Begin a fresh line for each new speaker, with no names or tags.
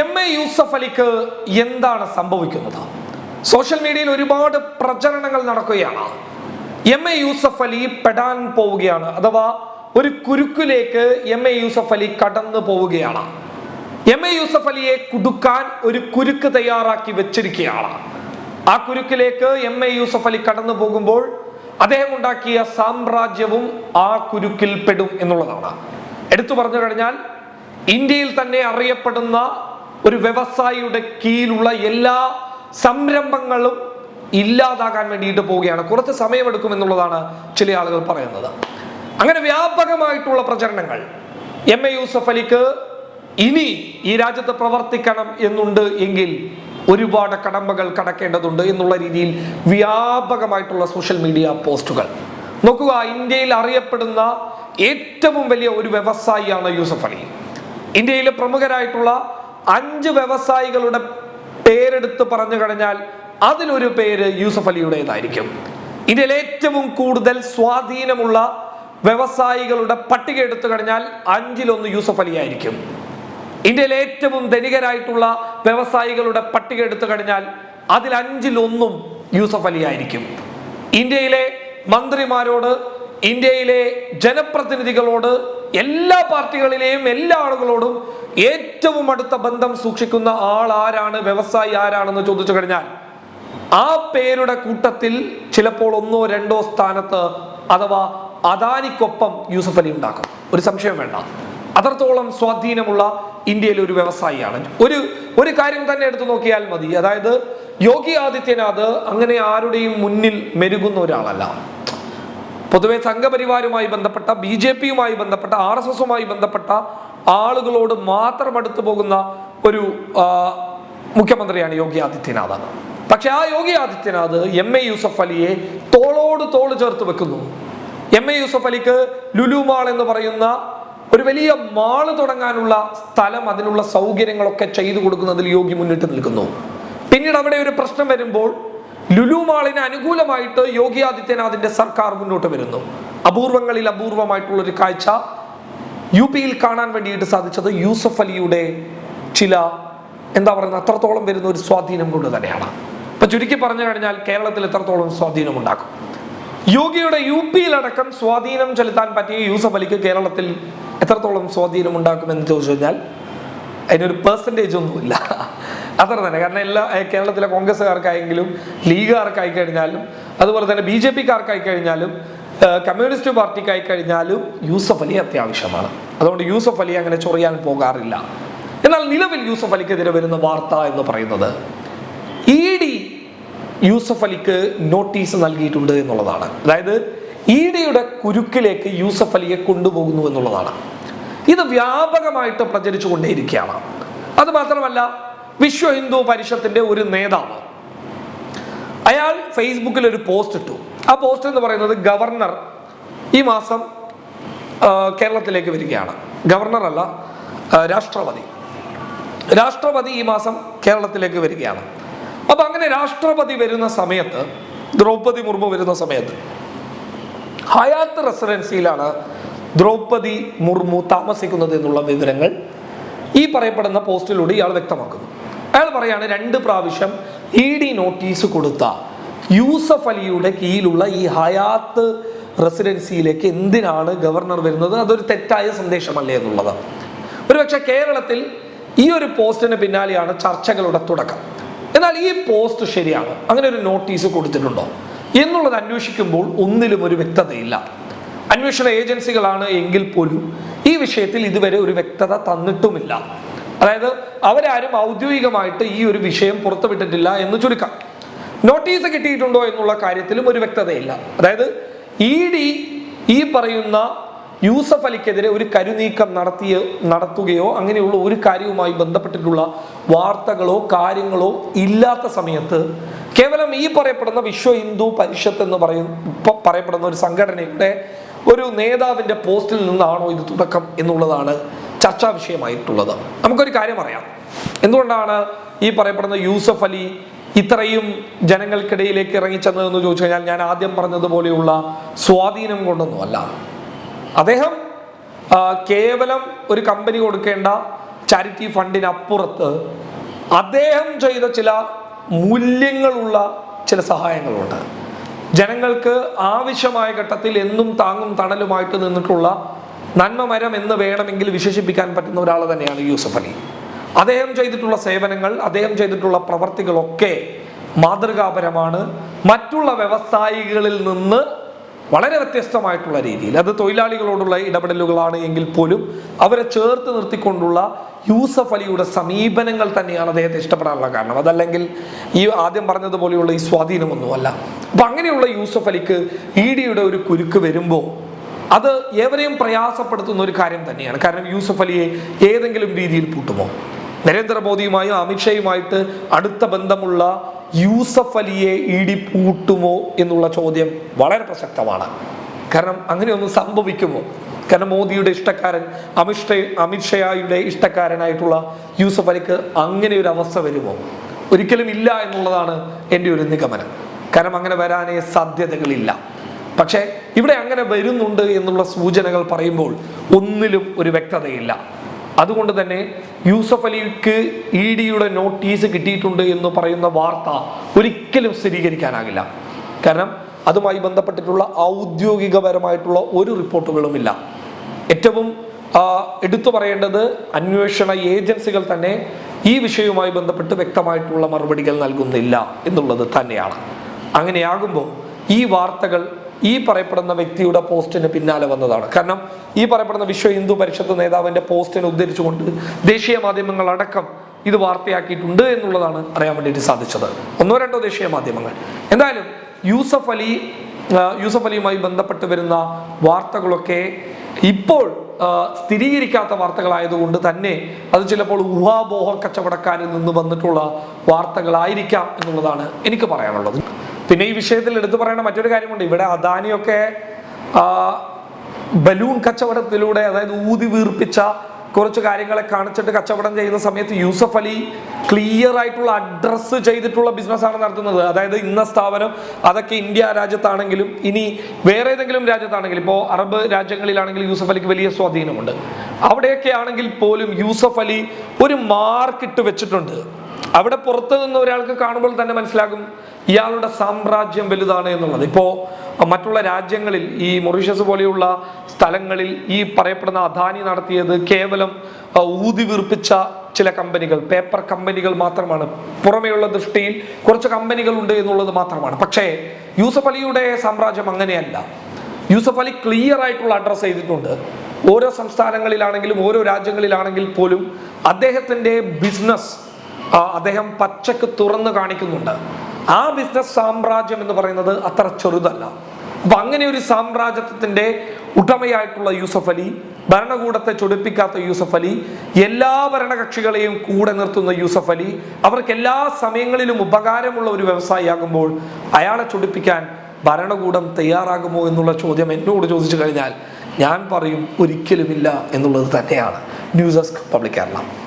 M A Yusuf അലിക്ക് എന്താണ് സംഭവിക്കുന്നത്? Social മീഡിയയിൽ ഒരുപാട് പ്രചരണങ്ങൾ നടക്കുകയാണ്. എം എ യൂസഫ് അലി പെടാൻ പോവുകയാണ്. അഥവാ ഒരു കുരുക്കിലേക്ക് എം എ യൂസഫ് അലി കടന്നു പോവുകയാണ്. എം എ യൂസഫ് അലിയെ കുടുക്കാൻ ഒരു കുരുക്ക് തയ്യാറാക്കി വെച്ചിരിക്കുകയാണ്. ആ കുരുക്കിലേക്ക് എം എ യൂസഫ് അലി കടന്നു പോകുമ്പോൾ അദ്ദേഹം ഉണ്ടാക്കിയ സാമ്രാജ്യവും ആ കുരുക്കിൽ പെടും എന്നുള്ളതാണ്. എടുത്തു പറഞ്ഞു കഴിഞ്ഞാൽ ഇന്ത്യയിൽ തന്നെ അറിയപ്പെടുന്ന ഒരു വ്യവസായിയുടെ കീഴിലുള്ള എല്ലാ സംരംഭങ്ങളും ഇല്ലാതാകാൻ വേണ്ടിയിട്ട് പോവുകയാണ്. കുറച്ച് സമയമെടുക്കും എന്നുള്ളതാണ് ചില ആളുകൾ പറയുന്നത്. അങ്ങനെ വ്യാപകമായിട്ടുള്ള പ്രചരണങ്ങൾ. എം എ യൂസഫ് അലിക്ക് ഇനി ഈ രാജ്യത്ത് പ്രവർത്തിക്കണം എന്നുണ്ട് എങ്കിൽ ഒരുപാട് കടമ്പകൾ കടക്കേണ്ടതുണ്ട് എന്നുള്ള രീതിയിൽ വ്യാപകമായിട്ടുള്ള സോഷ്യൽ മീഡിയ പോസ്റ്റുകൾ. നോക്കുക ഇന്ത്യയിൽ അറിയപ്പെടുന്ന ഏറ്റവും വലിയ ഒരു വ്യവസായിയാണ് യൂസഫ് അലി. ഇന്ത്യയിലെ പ്രമുഖരായിട്ടുള്ള അഞ്ച് വ്യവസായികളുടെ പേരെടുത്ത് പറഞ്ഞു കഴിഞ്ഞാൽ അതിലൊരു പേര് യൂസഫ് അലിയുടേതായിരിക്കും. ഇതിൽ ഏറ്റവും കൂടുതൽ സ്വാധീനമുള്ള വ്യവസായികളുടെ പട്ടിക എടുത്തു കഴിഞ്ഞാൽ അഞ്ചിലൊന്ന് യൂസഫ് അലി ആയിരിക്കും ഇന്ത്യയിലെ ഏറ്റവും ധനികരായിട്ടുള്ള വ്യവസായികളുടെ പട്ടിക എടുത്തു കഴിഞ്ഞാൽ അതിൽ അഞ്ചിലൊന്നും യൂസഫ് അലി ആയിരിക്കും ഇന്ത്യയിലെ മന്ത്രിമാരോട് ഇന്ത്യയിലെ ജനപ്രതിനിധികളോട് എല്ലാ പാർട്ടികളിലെയും എല്ലാ ആളുകളോടും ഏറ്റവും അടുത്ത ബന്ധം സൂക്ഷിക്കുന്ന ആൾ ആരാണ് വ്യവസായി ആരാണെന്ന് ചോദിച്ചു കഴിഞ്ഞാൽ ആ പേരുടെ കൂട്ടത്തിൽ ചിലപ്പോൾ ഒന്നോ രണ്ടോ സ്ഥാനത്ത് അഥവാ അദാനിക്കൊപ്പം യൂസഫ് അലി ഉണ്ടാക്കും. ഒരു സംശയം വേണ്ട. അത്രത്തോളം സ്വാധീനമുള്ള ഇന്ത്യയിലെ ഒരു വ്യവസായിയാണ്. ഒരു ഒരു കാര്യം തന്നെ എടുത്തു നോക്കിയാൽ മതി. അതായത് യോഗി ആദിത്യനാഥ് അങ്ങനെ ആരുടെയും മുന്നിൽ മെരുകുന്ന ഒരാളല്ല. പൊതുവെ സംഘപരിവാരുമായി ബന്ധപ്പെട്ട ബി ജെ പിയുമായി ബന്ധപ്പെട്ട ആർ എസ് എസുമായി ബന്ധപ്പെട്ട ആളുകളോട് മാത്രം അടുത്തു പോകുന്ന ഒരു മുഖ്യമന്ത്രിയാണ് യോഗി ആദിത്യനാഥ്. പക്ഷെ ആ യോഗി ആദിത്യനാഥ് എം എ യൂസഫ് അലിയെ തോളോട് തോൾ ചേർത്ത് വെക്കുന്നു. എം എ യൂസഫ് അലിക്ക് ലുലു മാൾ എന്ന് പറയുന്ന ഒരു വലിയ മാൾ തുടങ്ങാനുള്ള സ്ഥലം അതിനുള്ള സൗകര്യങ്ങളൊക്കെ ചെയ്തു കൊടുക്കുന്നതിൽ യോഗി മുന്നിട്ട് നിൽക്കുന്നു. പിന്നീട് അവിടെ ഒരു പ്രശ്നം വരുമ്പോൾ ലുലു മാളിന് അനുകൂലമായിട്ട് യോഗി ആദിത്യനാഥിന്റെ സർക്കാർ മുന്നോട്ട് വരുന്നു. അപൂർവങ്ങളിൽ അപൂർവമായിട്ടുള്ള ഒരു കാഴ്ച യു പിയിൽ കാണാൻ വേണ്ടിയിട്ട് സാധിച്ചത് യൂസഫ് അലിയുടെ ചില എന്താ പറയുന്നത് അത്രത്തോളം വരുന്ന ഒരു സ്വാധീനം കൊണ്ട് തന്നെയാണ്. ഇപ്പൊ ചുരുക്കി പറഞ്ഞു കഴിഞ്ഞാൽ കേരളത്തിൽ എത്രത്തോളം സ്വാധീനം ഉണ്ടാക്കും. യോഗിയുടെ യു പിയിലടക്കം സ്വാധീനം ചെലുത്താൻ പറ്റിയ യൂസഫ് അലിക്ക് കേരളത്തിൽ എത്രത്തോളം സ്വാധീനം ഉണ്ടാക്കുമെന്ന് ചോദിച്ചു കഴിഞ്ഞാൽ അതിനൊരു പെർസെന്റേജ് ഒന്നുമില്ല. അത്ര തന്നെ. കാരണം എല്ലാ കേരളത്തിലെ കോൺഗ്രസ്സുകാർക്കായെങ്കിലും ലീഗുകാർക്കായി കഴിഞ്ഞാലും അതുപോലെ തന്നെ ബി ജെ പിക്കാർക്കായി കഴിഞ്ഞാലും കമ്മ്യൂണിസ്റ്റ് പാർട്ടിക്കായി കഴിഞ്ഞാലും യൂസഫ് അലി അത്യാവശ്യമാണ്. അതുകൊണ്ട് യൂസഫ് അലി അങ്ങനെ ചൊറിയാൻ പോകാറില്ല. എന്നാൽ നിലവിൽ യൂസഫ് അലിക്കെതിരെ വരുന്ന വാർത്ത എന്ന് പറയുന്നത് ഇ ഡി യൂസഫ് അലിക്ക് നോട്ടീസ് നൽകിയിട്ടുണ്ട് എന്നുള്ളതാണ്. അതായത് ഇ ഡിയുടെ കുരുക്കിലേക്ക് യൂസഫ് അലിയെ കൊണ്ടുപോകുന്നു എന്നുള്ളതാണ്. ഇത് വ്യാപകമായിട്ട് പ്രചരിച്ചു കൊണ്ടേയിരിക്കുകയാണ് അത് മാത്രമല്ല വിശ്വ ഹിന്ദു പരിഷത്തിന്റെ ഒരു നേതാവ്. അയാൾ ഫേസ്ബുക്കിൽ ഒരു പോസ്റ്റ് ഇട്ടു. ആ പോസ്റ്റ് എന്ന് പറയുന്നത് ഗവർണർ ഈ മാസം കേരളത്തിലേക്ക് വരികയാണ്. ഗവർണർ അല്ല രാഷ്ട്രപതി. രാഷ്ട്രപതി ഈ മാസം കേരളത്തിലേക്ക് വരികയാണ്. അപ്പൊ അങ്ങനെ രാഷ്ട്രപതി വരുന്ന സമയത്ത് ദ്രൗപദി മുർമു വരുന്ന സമയത്ത് ഹയാത്ത് റെസിഡൻസിയിലാണ് ദ്രൗപദി മുർമു താമസിക്കുന്നത് എന്നുള്ള വിവരങ്ങൾ ഈ പറയപ്പെടുന്ന പോസ്റ്റിലൂടെ ഇയാൾ വ്യക്തമാക്കുന്നു. അയാൾ പറയാണ് രണ്ട് പ്രാവശ്യം ഇ ഡി നോട്ടീസ് കൊടുത്ത. യൂസഫ് അലിയുടെ കീഴിലുള്ള ഈ ഹയാത്ത് റെസിഡൻസിയിലേക്ക് എന്തിനാണ് ഗവർണർ വരുന്നത്? അതൊരു തെറ്റായ സന്ദേശമല്ലേ എന്നുള്ളത്. ഒരുപക്ഷെ കേരളത്തിൽ ഈ ഒരു പോസ്റ്റിന് പിന്നാലെയാണ് ചർച്ചകളുടെ തുടക്കം. എന്നാൽ ഈ പോസ്റ്റ് ശരിയാണ്. അങ്ങനെ ഒരു നോട്ടീസ് കൊടുത്തിട്ടുണ്ടോ? എന്നുള്ളത് അന്വേഷിക്കുമ്പോൾ ഒന്നിലും ഒരു വ്യക്തതയില്ല. അന്വേഷണ ഏജൻസികളാണ് എങ്കിൽ പോലും ഈ വിഷയത്തിൽ ഇതുവരെ ഒരു വ്യക്തത തന്നിട്ടുമില്ല. അതായത് അവരാരും ഔദ്യോഗികമായിട്ട് ഈ ഒരു വിഷയം പുറത്തുവിട്ടിട്ടില്ല എന്ന് ചുരുക്കം. നോട്ടീസ് കിട്ടിയിട്ടുണ്ടോ എന്നുള്ള കാര്യത്തിലും ഒരു വ്യക്തതയില്ല. അതായത് ഇ ഡി ഈ പറയുന്ന യൂസഫ് അലിക്കെതിരെ ഒരു കരുനീക്കം നടത്തിയ നടത്തുകയോ അങ്ങനെയുള്ള ഒരു കാര്യവുമായി ബന്ധപ്പെട്ടിട്ടുള്ള വാർത്തകളോ കാര്യങ്ങളോ ഇല്ലാത്ത സമയത്ത് കേവലം ഈ പറയപ്പെടുന്ന വിശ്വ ഹിന്ദു പരിഷത്ത് എന്ന് പറയും പറയപ്പെടുന്ന ഒരു സംഘടനയുടെ ഒരു നേതാവിന്റെ പോസ്റ്റിൽ നിന്നാണോ ഇത് തുടക്കം എന്നുള്ളതാണ് ചർച്ചാ വിഷയമായിട്ടുള്ളത്. നമുക്കൊരു കാര്യം അറിയാം. എന്തുകൊണ്ടാണ് ഈ പറയപ്പെടുന്ന യൂസഫ് അലി ഇത്രയും ജനങ്ങൾക്കിടയിലേക്ക് ഇറങ്ങിച്ചെന്നതെന്ന് ചോദിച്ചു കഴിഞ്ഞാൽ ഞാൻ ആദ്യം പറഞ്ഞതുപോലെയുള്ള സ്വാധീനം കൊണ്ടൊന്നുമല്ല. അദ്ദേഹം കേവലം ഒരു കമ്പനി കൊടുക്കേണ്ട ചാരിറ്റി ഫണ്ടിനപ്പുറത്ത് അദ്ദേഹം ചെയ്ത ചില മൂല്യങ്ങളുള്ള ചില സഹായങ്ങളുണ്ട്. ജനങ്ങൾക്ക് ആവശ്യമായ ഘട്ടത്തിൽ എന്നും താങ്ങും തണലുമായിട്ട് നിന്നിട്ടുള്ള നന്മമരം എന്ന് വേണമെങ്കിൽ വിശേഷിപ്പിക്കാൻ പറ്റുന്ന ഒരാൾ തന്നെയാണ് യൂസഫ് അലി. അദ്ദേഹം ചെയ്തിട്ടുള്ള സേവനങ്ങൾ അദ്ദേഹം ചെയ്തിട്ടുള്ള പ്രവർത്തികളൊക്കെ മാതൃകാപരമാണ്. മറ്റുള്ള വ്യവസായികളിൽ നിന്ന് വളരെ വ്യത്യസ്തമായിട്ടുള്ള രീതിയിൽ. അത് തൊഴിലാളികളോടുള്ള ഇടപെടലുകളാണ് എങ്കിൽ പോലും അവരെ ചേർത്ത് നിർത്തിക്കൊണ്ടുള്ള യൂസഫ് അലിയുടെ സമീപനങ്ങൾ തന്നെയാണ് അദ്ദേഹത്തെ ഇഷ്ടപ്പെടാനുള്ള കാരണം. അതല്ലെങ്കിൽ ഈ ആദ്യം പറഞ്ഞതുപോലെയുള്ള ഈ സ്വാധീനമൊന്നുമല്ല. അപ്പൊ അങ്ങനെയുള്ള യൂസഫ് അലിക്ക് ഇ ഡിയുടെ ഒരു കുരുക്ക് വരുമ്പോൾ അത് ഏവരെയും പ്രയാസപ്പെടുത്തുന്ന ഒരു കാര്യം തന്നെയാണ്. കാരണം യൂസഫ് അലിയെ ഏതെങ്കിലും രീതിയിൽ പൂട്ടുമോ? നരേന്ദ്രമോദിയുമായും അമിത്ഷയുമായിട്ട് അടുത്ത ബന്ധമുള്ള യൂസഫ് അലിയെ ഇടി പൂട്ടുമോ എന്നുള്ള ചോദ്യം വളരെ പ്രസക്തമാണ്. കാരണം അങ്ങനെയൊന്നും സംഭവിക്കുമോ? കാരണം മോദിയുടെ ഇഷ്ടക്കാരൻ അമിത്ഷ അമിത്ഷായുടെ ഇഷ്ടക്കാരനായിട്ടുള്ള യൂസഫ് അലിക്ക് അങ്ങനെ ഒരു അവസ്ഥ വരുമോ? ഒരിക്കലും ഇല്ല എന്നുള്ളതാണ് എന്റെ ഒരു നിഗമനം. കാരണം അങ്ങനെ വരാനേ സാധ്യതകളില്ല. പക്ഷേ ഇവിടെ അങ്ങനെ വരുന്നുണ്ട് എന്നുള്ള സൂചനകൾ പറയുമ്പോൾ ഒന്നിലും ഒരു വ്യക്തതയില്ല. അതുകൊണ്ട് തന്നെ യൂസഫ് അലിക്ക് ഇ ഡിയുടെ നോട്ടീസ് കിട്ടിയിട്ടുണ്ട് എന്ന് പറയുന്ന വാർത്ത ഒരിക്കലും സ്ഥിരീകരിക്കാനാകില്ല. കാരണം അതുമായി ബന്ധപ്പെട്ടിട്ടുള്ള ഔദ്യോഗികപരമായിട്ടുള്ള ഒരു റിപ്പോർട്ടുകളുമില്ല. ഏറ്റവും എടുത്തു പറയേണ്ടത് അന്വേഷണ ഏജൻസികൾ തന്നെ ഈ വിഷയവുമായി ബന്ധപ്പെട്ട് വ്യക്തമായിട്ടുള്ള മറുപടികൾ നൽകുന്നില്ല എന്നുള്ളത് തന്നെയാണ്. അങ്ങനെയാകുമ്പോൾ ഈ വാർത്തകൾ ഈ പറയപ്പെടുന്ന വ്യക്തിയുടെ പോസ്റ്റിന് പിന്നാലെ വന്നതാണ്. കാരണം ഈ പറയപ്പെടുന്ന വിശ്വ ഹിന്ദു പരിഷത്ത് നേതാവിന്റെ പോസ്റ്റിനെ ഉദ്ധരിച്ചുകൊണ്ട് ദേശീയ മാധ്യമങ്ങൾ അടക്കം ഇത് വാർത്തയാക്കിയിട്ടുണ്ട് എന്നുള്ളതാണ് അറിയാൻ വേണ്ടിയിട്ട് സാധിച്ചത്. ഒന്നോ രണ്ടോ ദേശീയ മാധ്യമങ്ങൾ. എന്തായാലും യൂസഫ് അലി യൂസഫ് അലിയുമായി ബന്ധപ്പെട്ട് വരുന്ന വാർത്തകളൊക്കെ ഇപ്പോൾ സ്ഥിരീകരിക്കാത്ത വാർത്തകളായതുകൊണ്ട് തന്നെ അത് ചിലപ്പോൾ ഊഹാബോഹ കച്ചവടക്കാരിൽ നിന്ന് വന്നിട്ടുള്ള വാർത്തകളായിരിക്കാം എന്നുള്ളതാണ് എനിക്ക് പറയാനുള്ളത്. പിന്നെ ഈ വിഷയത്തിൽ എടുത്തു പറയേണ്ട മറ്റൊരു കാര്യമുണ്ട്. ഇവിടെ അദാനിയൊക്കെ ബലൂൺ കച്ചവടത്തിലൂടെ അതായത് ഊതി വീർപ്പിച്ച കുറച്ച് കാര്യങ്ങളെ കാണിച്ചിട്ട് കച്ചവടം ചെയ്യുന്ന സമയത്ത് യൂസഫ് അലി ക്ലിയർ ആയിട്ടുള്ള അഡ്രസ്സ് ചെയ്തിട്ടുള്ള ബിസിനസ്സാണ് നടത്തുന്നത്. അതായത് ഇന്ന സ്ഥാപനം അതൊക്കെ ഇന്ത്യ രാജ്യത്താണെങ്കിലും ഇനി വേറെ ഏതെങ്കിലും രാജ്യത്താണെങ്കിലും ഇപ്പോൾ അറബ് രാജ്യങ്ങളിലാണെങ്കിൽ യൂസഫ് അലിക്ക് വലിയ സ്വാധീനമുണ്ട്. അവിടെയൊക്കെ ആണെങ്കിൽ പോലും യൂസഫ് അലി ഒരു മാർക്ക് ഇട്ട് വെച്ചിട്ടുണ്ട്. അവിടെ പുറത്ത് നിന്ന് ഒരാൾക്ക് കാണുമ്പോൾ തന്നെ മനസ്സിലാകും ഇയാളുടെ സാമ്രാജ്യം വലുതാണ് എന്നുള്ളത്. ഇപ്പോൾ മറ്റുള്ള രാജ്യങ്ങളിൽ ഈ മൊറീഷ്യസ് പോലെയുള്ള സ്ഥലങ്ങളിൽ ഈ പറയപ്പെടുന്ന അദാനി നടത്തിയത് കേവലം ഊതിവീർപ്പിച്ച ഊതി വീർപ്പിച്ച ചില കമ്പനികൾ പേപ്പർ കമ്പനികൾ മാത്രമാണ്. പുറമെയുള്ള ദൃഷ്ടിയിൽ കുറച്ച് കമ്പനികൾ ഉണ്ട് എന്നുള്ളത് മാത്രമാണ്. പക്ഷേ യൂസഫ് അലിയുടെ സാമ്രാജ്യം അങ്ങനെയല്ല. യൂസഫ് അലി ക്ലിയർ ആയിട്ടുള്ള അഡ്രസ്സ് ചെയ്തിട്ടുണ്ട്. ഓരോ സംസ്ഥാനങ്ങളിലാണെങ്കിലും ഓരോ രാജ്യങ്ങളിലാണെങ്കിൽ പോലും അദ്ദേഹത്തിന്റെ ബിസിനസ് അദ്ദേഹം പച്ചക്ക് തുറന്നു കാണിക്കുന്നുണ്ട്. ആ ബിസിനസ് സാമ്രാജ്യം എന്ന് പറയുന്നത് അത്ര ചെറുതല്ല. അപ്പൊ അങ്ങനെ ഒരു സാമ്രാജ്യത്തിന്റെ ഉടമയായിട്ടുള്ള യൂസഫ് അലി ഭരണകൂടത്തെ ചൊടിപ്പിക്കാത്ത യൂസഫ് അലി എല്ലാ ഭരണകക്ഷികളെയും കൂടെ നിർത്തുന്ന യൂസഫ് അലി അവർക്ക് എല്ലാ സമയങ്ങളിലും ഉപകാരമുള്ള ഒരു വ്യവസായിയാകുമ്പോൾ അയാളെ ചൊടിപ്പിക്കാൻ ഭരണകൂടം തയ്യാറാകുമോ എന്നുള്ള ചോദ്യം എന്നോട് ചോദിച്ചു കഴിഞ്ഞാൽ ഞാൻ പറയും ഒരിക്കലുമില്ല എന്നുള്ളത് തന്നെയാണ്. News desk public Kerala.